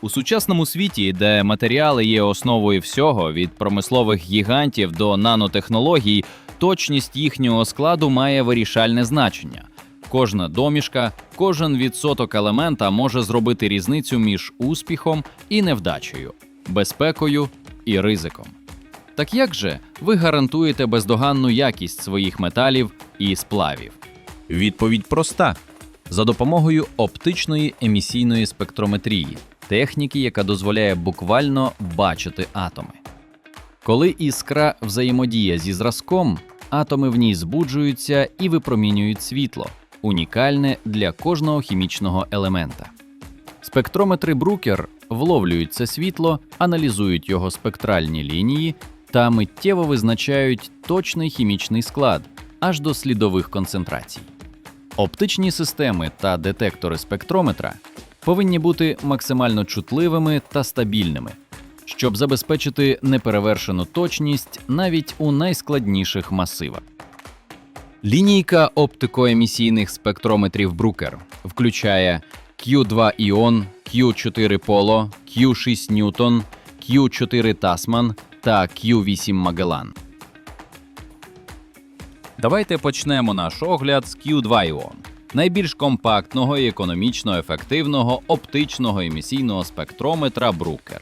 У сучасному світі, де матеріали є основою всього, від промислових гігантів до нанотехнологій, точність їхнього складу має вирішальне значення. Кожна домішка, кожен відсоток елемента може зробити різницю між успіхом і невдачею, безпекою і ризиком. Так як же ви гарантуєте бездоганну якість своїх металів і сплавів? Відповідь проста: за допомогою оптичної емісійної спектрометрії, техніки, яка дозволяє буквально бачити атоми. Коли іскра взаємодіє зі зразком, атоми в ній збуджуються і випромінюють світло, унікальне для кожного хімічного елемента. Спектрометри Брукер вловлюють це світло, аналізують його спектральні лінії та миттєво визначають точний хімічний склад аж до слідових концентрацій. Оптичні системи та детектори спектрометра повинні бути максимально чутливими та стабільними, щоб забезпечити неперевершену точність навіть у найскладніших масивах. Лінійка оптикоемісійних спектрометрів Брукер включає Q2 Іон, Q4 Polo, Q6 Ньютон, Q4 Tasman та Q8 Magellan. Давайте почнемо наш огляд з Q2 Іон, найбільш компактного і економічно ефективного оптичного емісійного спектрометра Брукер.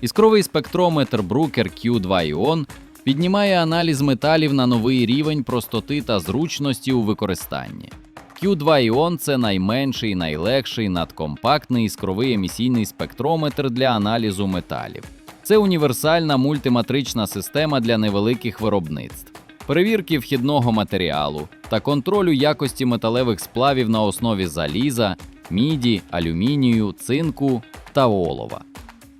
Іскровий спектрометр Брукер Q2 Іон піднімає аналіз металів на новий рівень простоти та зручності у використанні. Q2 Іон це найменший, найлегший, надкомпактний іскровий емісійний спектрометр для аналізу металів. Це універсальна мультиматрична система для невеликих виробництв, перевірки вхідного матеріалу та контролю якості металевих сплавів на основі заліза, міді, алюмінію, цинку та олова.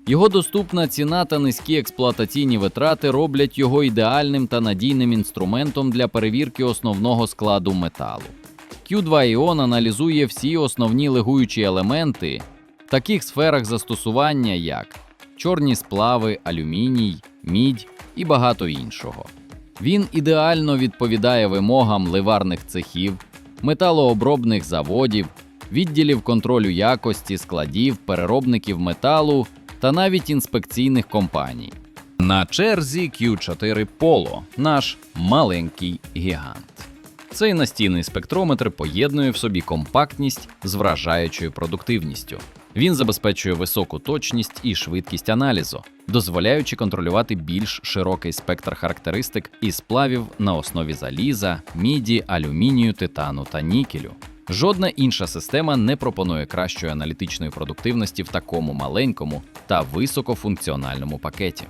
Його доступна ціна та низькі експлуатаційні витрати роблять його ідеальним та надійним інструментом для перевірки основного складу металу. Q2 Іон аналізує всі основні легуючі елементи в таких сферах застосування, як чорні сплави, алюміній, мідь і багато іншого. Він ідеально відповідає вимогам ливарних цехів, металообробних заводів, відділів контролю якості, складів, переробників металу та навіть інспекційних компаній. На черзі Q4 Polo, наш маленький гігант. Цей настійний спектрометр поєднує в собі компактність з вражаючою продуктивністю. Він забезпечує високу точність і швидкість аналізу, дозволяючи контролювати більш широкий спектр характеристик і сплавів на основі заліза, міді, алюмінію, титану та нікелю. Жодна інша система не пропонує кращої аналітичної продуктивності в такому маленькому та високофункціональному пакеті.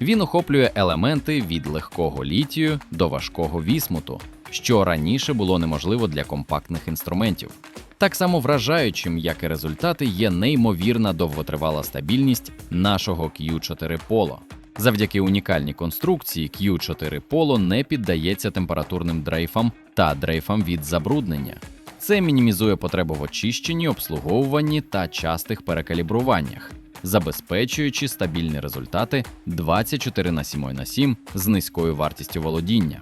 Він охоплює елементи від легкого літію до важкого вісмуту, що раніше було неможливо для компактних інструментів. Так само вражаючим, як і результати, є неймовірна довготривала стабільність нашого Q4 Polo. Завдяки унікальній конструкції Q4 Polo не піддається температурним дрейфам та дрейфам від забруднення. Це мінімізує потребу в очищенні, обслуговуванні та частих перекалібруваннях, забезпечуючи стабільні результати 24 на 7 на 7 з низькою вартістю володіння.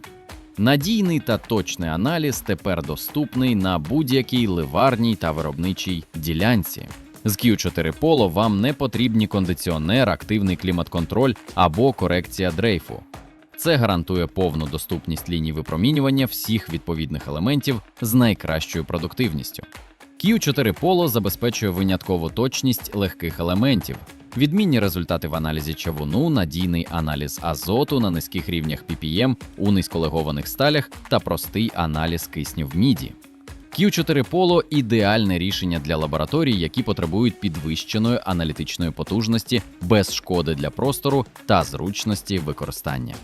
Надійний та точний аналіз тепер доступний на будь-якій ливарній та виробничій ділянці. З Q4 Polo вам не потрібні кондиціонер, активний клімат-контроль або корекція дрейфу. Це гарантує повну доступність ліній випромінювання всіх відповідних елементів з найкращою продуктивністю. Q4 Polo забезпечує виняткову точність легких елементів, відмінні результати в аналізі чавуну, надійний аналіз азоту на низьких рівнях ppm у низьколегованих сталях та простий аналіз кисню в міді. Q4 Polo – ідеальне рішення для лабораторій, які потребують підвищеної аналітичної потужності без шкоди для простору та зручності використання.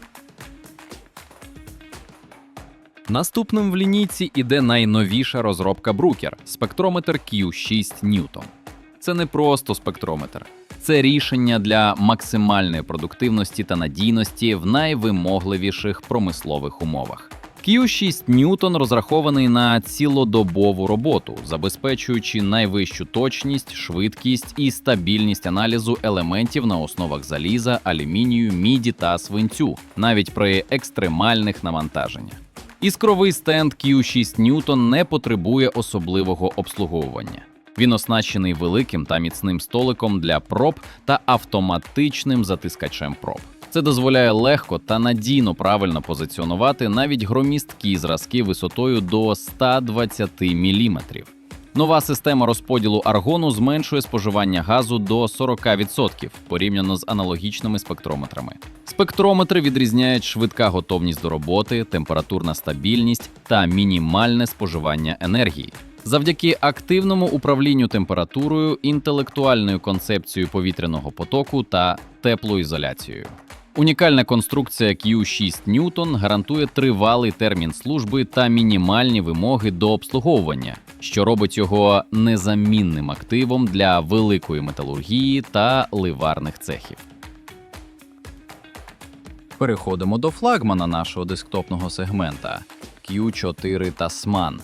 Наступним в лінійці іде найновіша розробка Брукер спектрометр Q6 Ньютон. Це не просто спектрометр, це рішення для максимальної продуктивності та надійності в найвимогливіших промислових умовах. Q6 Ньютон розрахований на цілодобову роботу, забезпечуючи найвищу точність, швидкість і стабільність аналізу елементів на основах заліза, алюмінію, міді та свинцю, навіть при екстремальних навантаженнях. Іскровий стенд Q6 Ньютон не потребує особливого обслуговування. Він оснащений великим та міцним столиком для проб та автоматичним затискачем проб. Це дозволяє легко та надійно правильно позиціонувати навіть громісткі зразки висотою до 120 мм. Нова система розподілу аргону зменшує споживання газу до 40% порівняно з аналогічними спектрометрами. Спектрометри відрізняють швидка готовність до роботи, температурна стабільність та мінімальне споживання енергії. Завдяки активному управлінню температурою, інтелектуальною концепцією повітряного потоку та теплоізоляцією. Унікальна конструкція Q6 Newton гарантує тривалий термін служби та мінімальні вимоги до обслуговування, що робить його незамінним активом для великої металургії та ливарних цехів. Переходимо до флагмана нашого десктопного сегмента Q4 Tasman.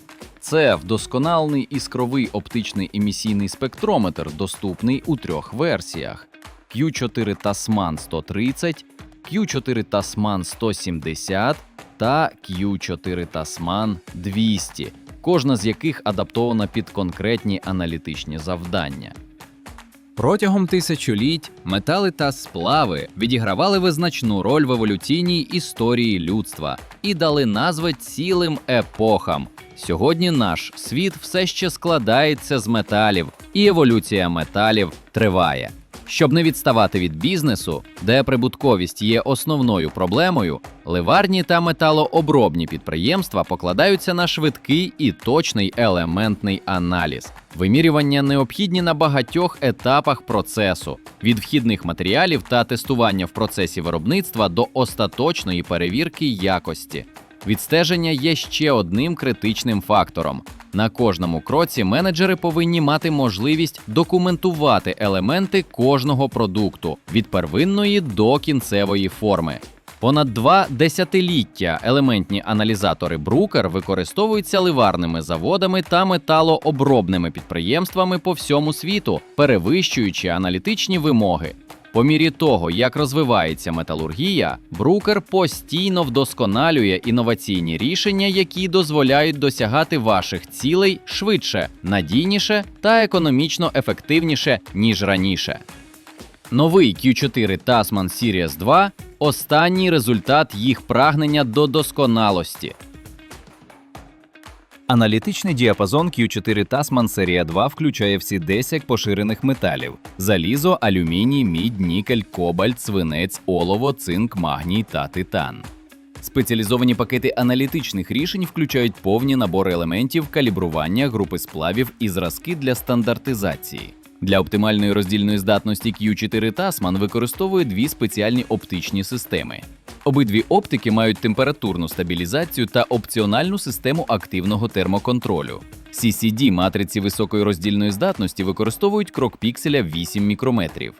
Це вдосконалений іскровий оптичний емісійний спектрометр, доступний у трьох версіях: Q4 Tasman 130, Q4 Tasman 170 та Q4 Tasman 200, кожна з яких адаптована під конкретні аналітичні завдання. Протягом тисячоліть метали та сплави відігравали визначну роль в еволюційній історії людства і дали назви цілим епохам. Сьогодні наш світ все ще складається з металів, і еволюція металів триває. Щоб не відставати від бізнесу, де прибутковість є основною проблемою, ливарні та металообробні підприємства покладаються на швидкий і точний елементний аналіз. Вимірювання необхідні на багатьох етапах процесу від вхідних матеріалів та тестування в процесі виробництва до остаточної перевірки якості. Відстеження є ще одним критичним фактором. На кожному кроці менеджери повинні мати можливість документувати елементи кожного продукту від первинної до кінцевої форми. Понад два десятиліття елементні аналізатори Брукер використовуються ливарними заводами та металообробними підприємствами по всьому світу, перевищуючи аналітичні вимоги. По мірі того, як розвивається металургія, Брукер постійно вдосконалює інноваційні рішення, які дозволяють досягати ваших цілей швидше, надійніше та економічно ефективніше, ніж раніше. Новий Q4 Tasman Series 2 останній результат їх прагнення до досконалості. Аналітичний діапазон Q4 Tasman серія 2 включає всі 10 поширених металів: залізо, алюміній, мідь, нікель, кобальт, свинець, олово, цинк, магній та титан. Спеціалізовані пакети аналітичних рішень включають повні набори елементів, калібрування, групи сплавів і зразки для стандартизації. Для оптимальної роздільної здатності Q4 Tasman використовує дві спеціальні оптичні системи. Обидві оптики мають температурну стабілізацію та опціональну систему активного термоконтролю. CCD матриці високої роздільної здатності використовують крок пікселя 8 мікрометрів.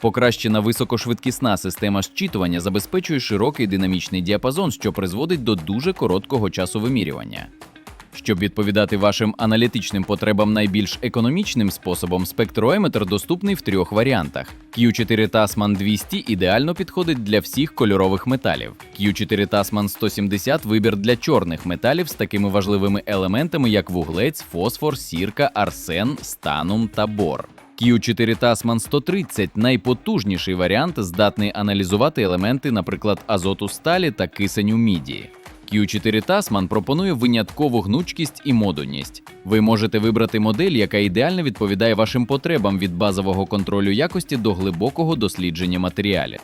Покращена високошвидкісна система щитування забезпечує широкий динамічний діапазон, що призводить до дуже короткого часу вимірювання. Щоб відповідати вашим аналітичним потребам найбільш економічним способом, спектрометр доступний в трьох варіантах. Q4 Tasman 200 ідеально підходить для всіх кольорових металів. Q4 Tasman 170 вибір для чорних металів з такими важливими елементами, як вуглець, фосфор, сірка, арсен, станум та бор. Q4 Tasman 130 найпотужніший варіант, здатний аналізувати елементи, наприклад, азоту сталі та кисень у міді. Q4 Tasman пропонує виняткову гнучкість і модульність. Ви можете вибрати модель, яка ідеально відповідає вашим потребам від базового контролю якості до глибокого дослідження матеріалів.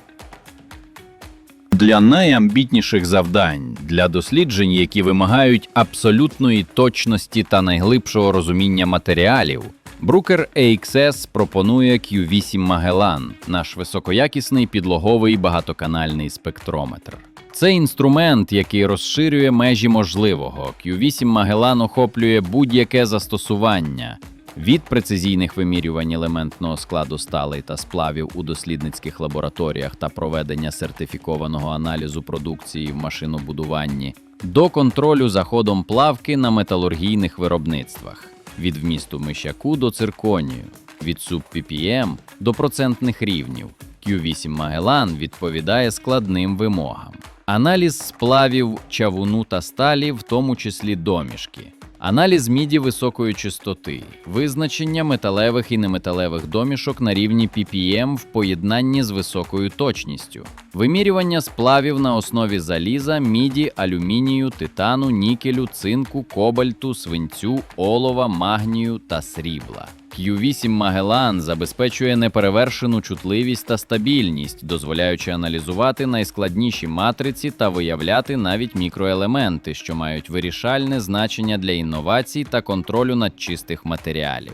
Для найамбітніших завдань, для досліджень, які вимагають абсолютної точності та найглибшого розуміння матеріалів, Брукер AXS пропонує Q8 Magellan, наш високоякісний підлоговий багатоканальний спектрометр. Це інструмент, який розширює межі можливого. Q8 Magellan охоплює будь-яке застосування від прецизійних вимірювань елементного складу сталей та сплавів у дослідницьких лабораторіях та проведення сертифікованого аналізу продукції в машинобудуванні до контролю за ходом плавки на металургійних виробництвах від вмісту мишяку до цирконію, від суб-PPM до процентних рівнів. Q8 Magellan відповідає складним вимогам. Аналіз сплавів чавуну та сталі, в тому числі домішки. Аналіз міді високої частоти, визначення металевих і неметалевих домішок на рівні ppm в поєднанні з високою точністю, вимірювання сплавів на основі заліза, міді, алюмінію, титану, нікелю, цинку, кобальту, свинцю, олова, магнію та срібла. Q8 Magellan забезпечує неперевершену чутливість та стабільність, дозволяючи аналізувати найскладніші матриці та виявляти навіть мікроелементи, що мають вирішальне значення для інновацій та контролю над чистих матеріалів.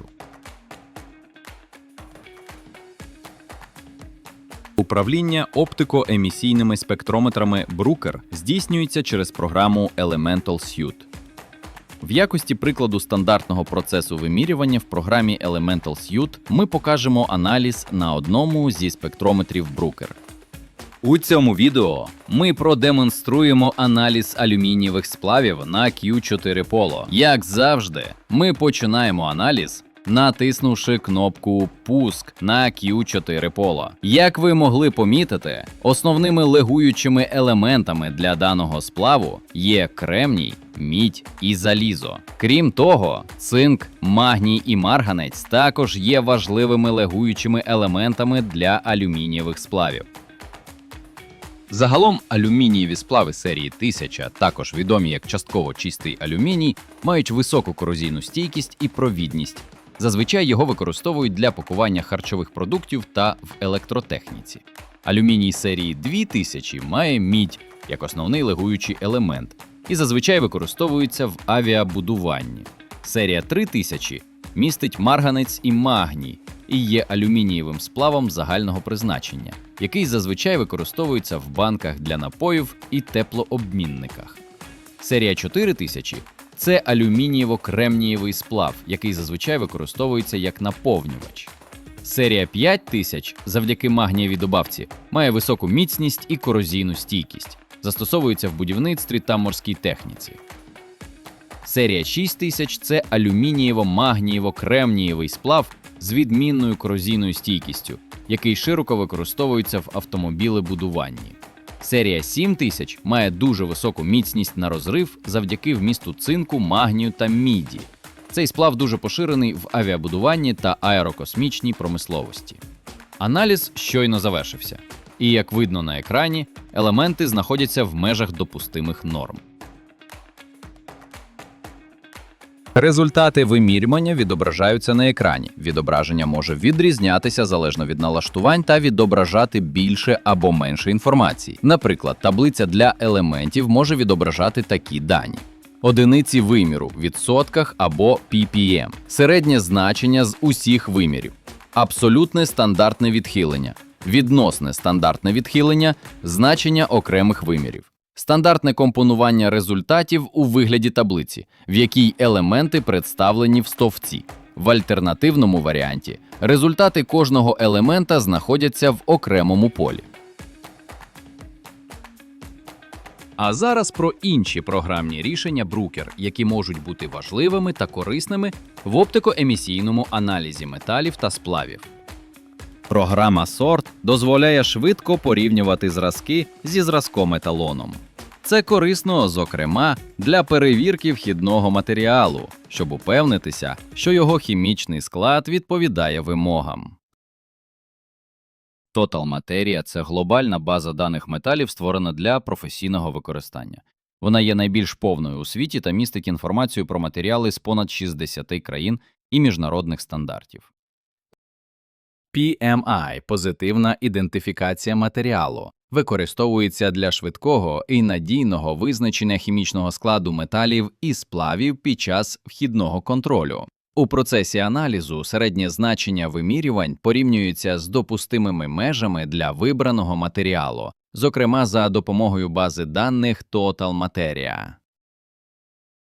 Управління оптико-емісійними спектрометрами Брукер здійснюється через програму Elemental Suite. В якості прикладу стандартного процесу вимірювання в програмі Elemental Suite ми покажемо аналіз на одному зі спектрометрів Брукер. У цьому відео ми продемонструємо аналіз алюмінієвих сплавів на Q4 Polo. Як завжди, ми починаємо аналіз. Натиснувши кнопку Пуск на Q4 Polo. Як ви могли помітити, основними легуючими елементами для даного сплаву є кремній, мідь і залізо. Крім того, цинк, магній і марганець також є важливими легуючими елементами для алюмінієвих сплавів. Загалом алюмінієві сплави серії 1000, також відомі як частково чистий алюміній, мають високу корозійну стійкість і провідність. Зазвичай його використовують для пакування харчових продуктів та в електротехніці. Алюміній серії 2000 має мідь як основний легуючий елемент і зазвичай використовується в авіабудуванні. Серія 3000 містить марганець і магній і є алюмінієвим сплавом загального призначення, який зазвичай використовується в банках для напоїв і теплообмінниках. Серія 4000 це алюмінієво-кремнієвий сплав, який зазвичай використовується як наповнювач. Серія 5000 завдяки магнієвій добавці має високу міцність і корозійну стійкість, застосовується в будівництві та морській техніці. Серія 6000 це алюмінієво-магнієво-кремнієвий сплав з відмінною корозійною стійкістю, який широко використовується в автомобілебудуванні. Серія 7000 має дуже високу міцність на розрив завдяки вмісту цинку, магнію та міді. Цей сплав дуже поширений в авіабудуванні та аерокосмічній промисловості. Аналіз щойно завершився, і як видно на екрані, елементи знаходяться в межах допустимих норм. Результати вимірювання відображаються на екрані. Відображення може відрізнятися залежно від налаштувань та відображати більше або менше інформації. Наприклад, таблиця для елементів може відображати такі дані. Одиниці виміру в відсотках або ppm, середнє значення з усіх вимірів, абсолютне стандартне відхилення, відносне стандартне відхилення, значення окремих вимірів. Стандартне компонування результатів у вигляді таблиці, в якій елементи представлені в стовпці. В альтернативному варіанті результати кожного елемента знаходяться в окремому полі. А зараз про інші програмні рішення Brooker, які можуть бути важливими та корисними в оптикоемісійному аналізі металів та сплавів. Програма SORT дозволяє швидко порівнювати зразки зі зразком еталоном. Це корисно, зокрема, для перевірки вхідного матеріалу, щоб упевнитися, що його хімічний склад відповідає вимогам. Total Materia – це глобальна база даних металів, створена для професійного використання. Вона є найбільш повною у світі та містить інформацію про матеріали з понад 60 країн і міжнародних стандартів. PMI – позитивна ідентифікація матеріалу, використовується для швидкого і надійного визначення хімічного складу металів і сплавів під час вхідного контролю. У процесі аналізу середнє значення вимірювань порівнюється з допустимими межами для вибраного матеріалу, зокрема за допомогою бази даних Total Materia.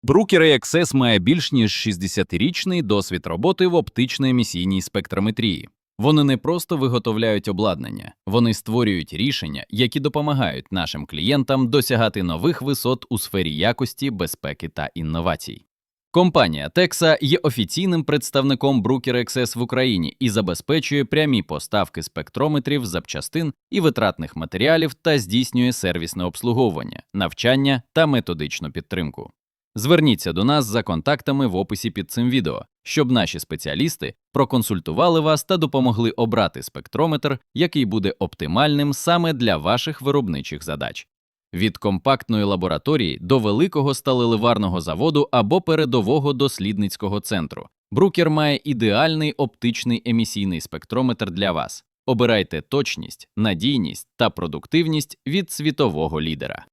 Brooker AXS має більш ніж 60-річний досвід роботи в оптично-емісійній спектрометрії. Вони не просто виготовляють обладнання, вони створюють рішення, які допомагають нашим клієнтам досягати нових висот у сфері якості, безпеки та інновацій. Компанія Texa є офіційним представником Brooker XS в Україні і забезпечує прямі поставки спектрометрів, запчастин і витратних матеріалів та здійснює сервісне обслуговування, навчання та методичну підтримку. Зверніться до нас за контактами в описі під цим відео, щоб наші спеціалісти проконсультували вас та допомогли обрати спектрометр, який буде оптимальним саме для ваших виробничих задач. Від компактної лабораторії до великого сталеливарного заводу або передового дослідницького центру. Брукер має ідеальний оптичний емісійний спектрометр для вас. Обирайте точність, надійність та продуктивність від світового лідера.